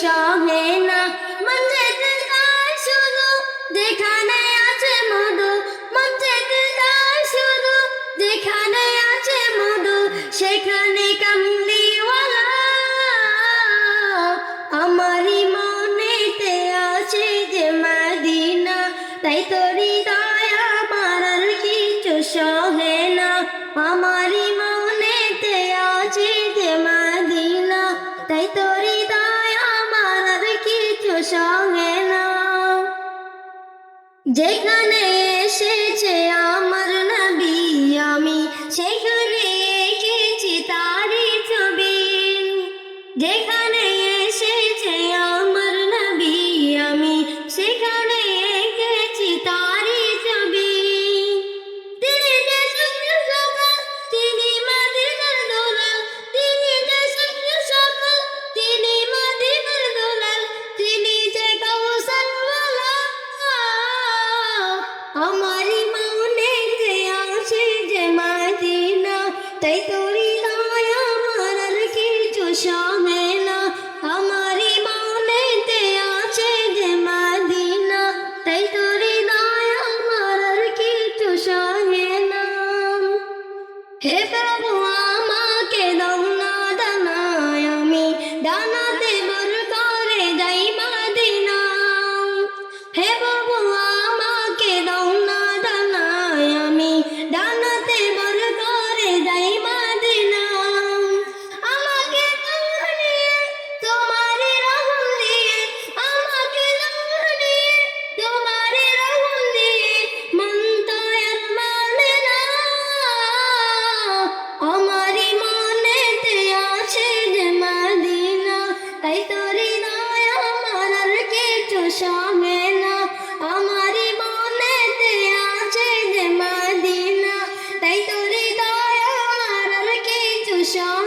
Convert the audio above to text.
সহে না। মন তার শুধু আছে মধু। মন তার শুধু আছে মধু, সেখানে আমারই মনেতে আছে যে মাদিনা। তাই তোরি দয়া আমার কিছু সহে না। আমার যেখানে এসেছে Hey, শোনে না আমারই মনেতে আছে যে মাদিনা। তাই তোর দয়া আমার কিছু শোনে